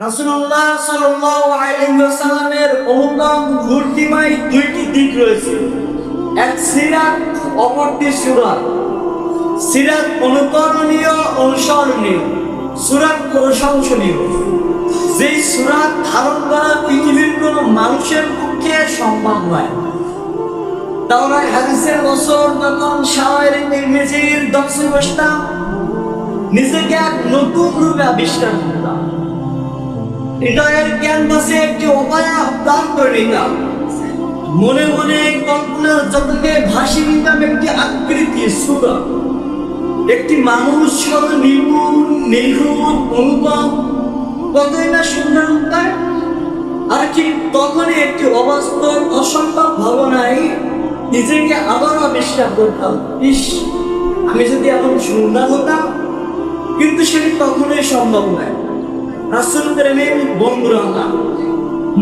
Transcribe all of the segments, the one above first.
রাসূলুল্লাহ সাল্লাল্লাহু আলাইহি ওয়াসাল্লামের অনুদান ঘূর্ণিমায় দুইটি দিক রয়েছে। এক সিরাত অপরটি সুরাত। সিরাত অনুকরণীয়, অনুসরণীয়। সুরাত প্রশংসনীয় যেই সুরাত ধারণ করা পৃথিবীর কোনো মানুষের পক্ষে সম্ভব নয়। তাওরা হাদিসের বছর যখন শাওয়ার নির্মিজির বসতাম নিজেকে এক নতুন রূপে আবিষ্কার করতাম। হৃদয়ের ক্যানভাসে একটি অপায়া দান করে। নিতাম মনে মনে কল্পনার জগতে ভাসি নিতাম একটি আকৃতি সুরা একটি মানুষ কত নিপুণ নিখুঁত অনুপম কতই না সুন্দর উপায় আর ঠিক তখনই একটি অবাস্তব, অসম্ভব ভাবনায় নিজেকে আবার আবিষ্কার করতাম। ইস, আমি যদি এমন সুন্দর হতাম, কিন্তু সেটি কখনোই সম্ভব নয়। রাসূল প্রেমের বন্ধুরা আমরা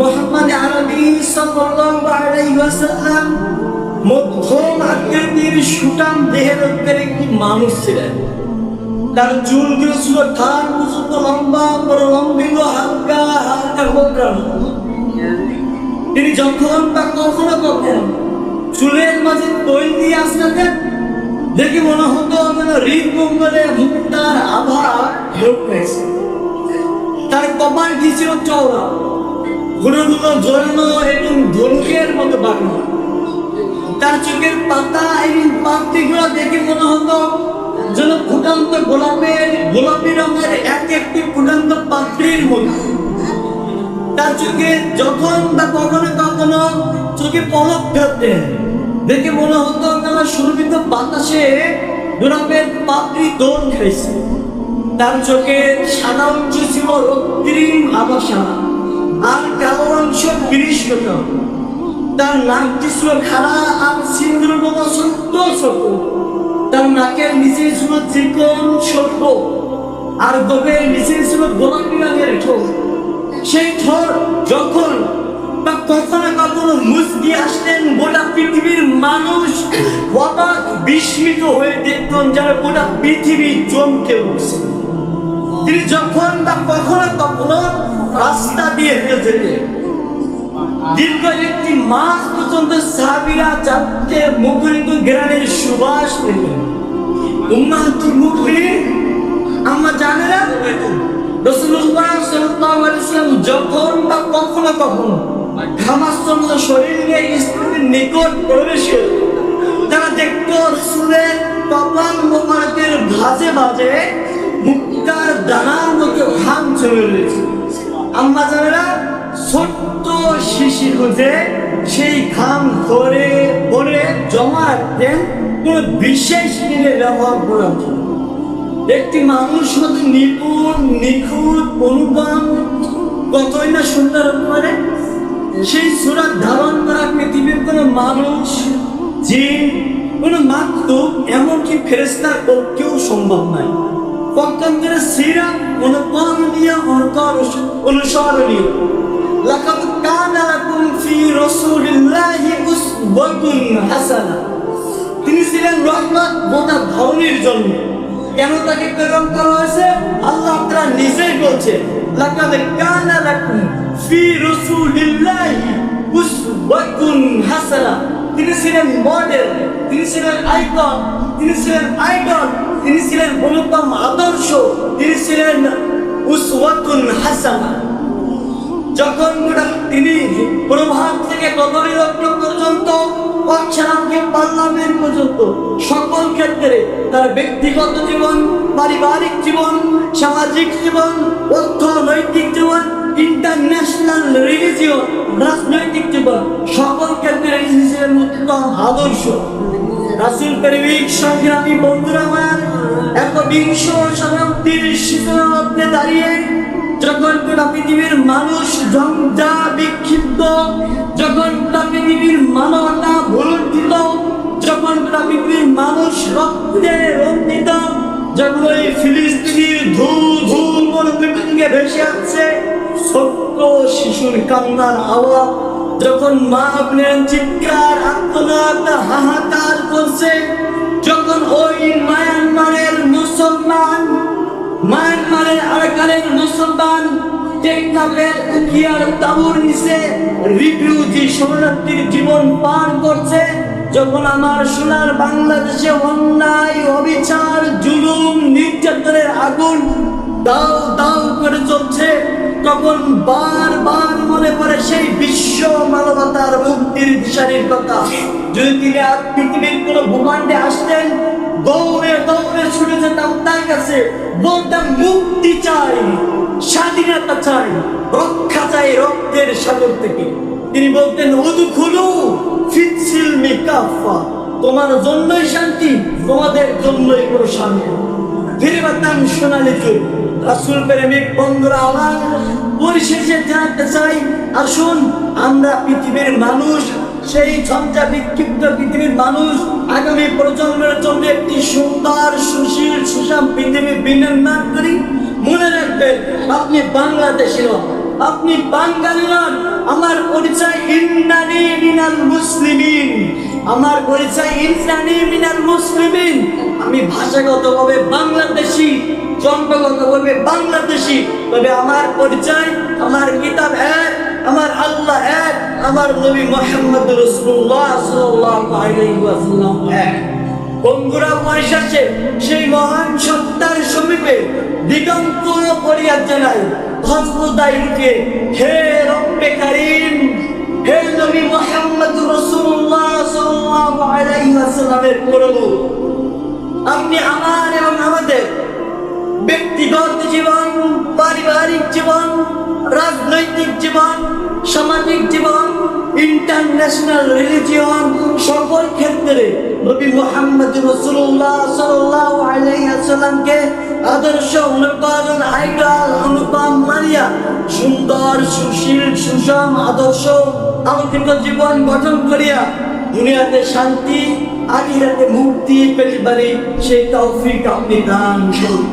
মোহাম্মদ আরবি সাল্লাল্লাহু আলাইহি ওয়াসাল্লাম মধ্যম আকৃতির সুটাম দেহের একটি মানুষ ছিলেন। তার চুলগুলো ছিল ধান পর্যন্ত লম্বা, প্রলম্বিত, হালকা হালকা কোকড়ানো তিনি যখন বা কখনো কখনো চুলের মাঝে তৈল দিয়ে আসতেন দেখে মনে হতো যেন হৃদমঙ্গলে মুক্তার আভা ঢেউ পেয়েছে তার কপাল ছিল চওড়া। গুলোগুলো জোরানো এবং ধনুকের মতো বাঁকানো তার চোখের পাতা এবং পাপড়িগুলো দেখে মনে হতো যেন ফুটান্ত গোলাপের, গোলাপি রঙের এক একটি ফুটান্ত পাপড়ির মতো। তার চোখে যখন বা কখনো কখনো চোখে পলক ফেলতেন দেখে মনে হতো যেন সুরভিত বাতাসে গোলাপের পাপড়ি দোল খাইছে তার চোখে সাদা অংশ ছিল রক্তিম আবাসা আর কালো অংশ বিরিষ্কত তার নাকটি ছিল খাড়া আর সিন্দুর মতো সত্য ছোট তার নাকের নিচে ছিল চিকন ছোট আর গোপের নিচে ছিল গোলাপি রঙের ঠোঁট। সেই ঠোঁট যখন বা কখনো কখনো দিয়ে আসতেন, গোটা পৃথিবীর মানুষ হঠাৎ বিস্মিত হয়ে দেখতেন যারা গোটা পৃথিবী চমকে উঠছে। তিনি যখন বা কখনো কখনো রাস্তা দিয়ে হেঁটে যেতেন। দীর্ঘ একটি মাস পর্যন্ত সাবিরা চাপতে মুখরিত গ্রামের সুবাস পেলেন। মুখরিন আমরা জানি না রসুল্লাহ সাল্লাল্লাহু আলাইহি যখন বা কখনো কখনো ঘামাচ্ছন্ন শরীর স্ত্রীর নিকট প্রবেশ তারা দেখত রসুলের কপাল মোবারকের ভাজে ভাজে মুক্তার দানার মতো ঘাম চলে রয়েছে। আম্মা জানেরা ছোট্ট শিশি খুঁজে সেই ঘাম ধরে ভরে জমা রাখতেন কোনো বিশেষ দিনে ব্যবহার জন্য একটি মানুষ হতে নিপুণ, নিখুঁত, অনুপম, কতই না সুন্দর পারে? সেই সুরাত ধারণ করা পৃথিবীর কোনো মানুষ জিন কোনো মাত্র এমনকি ফেরেস্তার পক্ষেও সম্ভব নয়। পক্ষান্তরে সিরাত অনুকরণীয় অনুসরণীয়। লাকাদ কানা লাকুম ফি রাসূলিল্লাহি উসওয়াতুন হাসানাহ তিনি ছিলেন রহমত গোটা ধরনের জন্য। কেন তাকে প্রেরণ করা হয়েছে? আল্লাহ তারা নিজেই বলছে লাকাদ কানা লাকুম ফি রাসূলিল্লাহি উসওয়াতুন হাসানাহ তিনি ছিলেন মডেল তিনি ছিলেন আইকন তিনি ছিলেন আইডল তিনি ছিলেন অনুপম আদর্শ, তিনি ছিলেন উসওয়াতুন হাসানাহ যখন তিনি প্রভাত থেকে কবরী লগ্ন পর্যন্ত পাঠশালাকে পার্লামেন্ট পর্যন্ত সকল ক্ষেত্রে তার ব্যক্তিগত জীবন, পারিবারিক জীবন, সামাজিক জীবন, অর্থনৈতিক জীবন ইন্টারন্যাশনাল রিলিজিয়ন রাজনৈতিক জীবন, সকল ক্ষেত্রে হিসেবে উত্তম আদর্শ। রাসুল প্রেমিক সংগ্রামী বন্ধুরা আমার একবিংশ শতাব্দীর শীতলগ্নে দাঁড়িয়ে যখন গোটা পৃথিবীর মানুষ ঝঞ্ঝা বিক্ষিপ্ত, যখন গোটা পৃথিবীর মানবতা ভুলুণ্ঠিত, যখন গোটা পৃথিবীর মানুষ রক্তে রঞ্জিত, যখন ওই ফিলিস্তিনির ধু ধু পৃথিবীকে ভেসে আসছে, ছোট্ট শিশুর কান্নার আওয়াজ, যখন মা আপনার চিৎকার আত্মনাদ হাহাকার করছে যখন ওই মায়ানমারের মুসলমান, মায়ানমারের আরাকানের মুসলমান টেকনাফের উকিয়ার তাবুর নিচে রিফিউজি শরণার্থীর জীবন পার করছে, যখন আমার সোনার বাংলাদেশে অন্যায়, অবিচার, জুলুম, নির্যাতনের আগুন দাও দাও করে চলছে, তখন বারবার মনে পড়ে সেই বিশ্ব মানবতার মুক্তির দিশারির কথা। যদি তিনি আর পৃথিবীর কোনো ভূখণ্ডে আসতেন দৌড়ে দৌড়ে ছুটে যেতাম তার কাছে, বলতাম, মুক্তি চাই, স্বাধীনতা চাই, রক্ষা চাই রক্তের সাগর থেকে। তিনি বলতেন, উদু খুলু, ফিৎসিল মিকাফা, তোমার জন্যই শান্তি, তোমাদের জন্যই কোনো শান্তি। ফিরে পেতাম সোনালি যুগ রাসুল প্রেমিক বন্ধুরা আমার, পরিশেষে জানতে চাই, আসুন আমরা পৃথিবীর মানুষ, সেই ঝঞ্ঝা বিক্ষিপ্ত পৃথিবীর মানুষ, আগামী প্রজন্মের জন্য একটি সুন্দর, সুশীল, সুষম পৃথিবী বিনির্মাণ করি। মনে রাখবেন, আপনি বাংলাদেশি নন, আপনি বাঙালি নন, আমার পরিচয় ইন্নানি মিনাল মুসলিমিন। আমার পরিচয় ইন্নানি মিনাল মুসলিমিন। আমি ভাষাগতভাবে বাংলাদেশি জন্মগতভাবে বাংলাদেশি। তবে আমার পরিচয়, আমার কিতাব এক, আমার আল্লাহ এক, আমার নবী মোহাম্মদ রসুল্লাহ ওয়াসাল্লাম এক। বন্ধুরা পরিশেষে সেই মহান সত্তার সমীপে দিগন্ত পরিয়া জানাই হজরদাইকে হে রব্বে কারিম আলাইহি প্রভু। আপনি আমার এবং আমাদের ব্যক্তিগত জীবন, পারিবারিক জীবন, রাজনৈতিক জীবন, সামাজিক জীবন, ইন্টারন্যাশনাল রিলিজিয়ন সকল ক্ষেত্রে নবী মোহাম্মদ রসুল্লাহ সাল্লাল্লাহু আলাইহাসাল্লামকে আদর্শ অনুপালন আইডল, অনুপাম মারিয়া সুন্দর, সুশীল, সুষম, আদর্শ, আলোকিত জীবন গঠন করিয়া দুনিয়াতে শান্তি আখিরাতে মুক্তি পেতে পারি সেই তৌফিক আপনি দান করুন।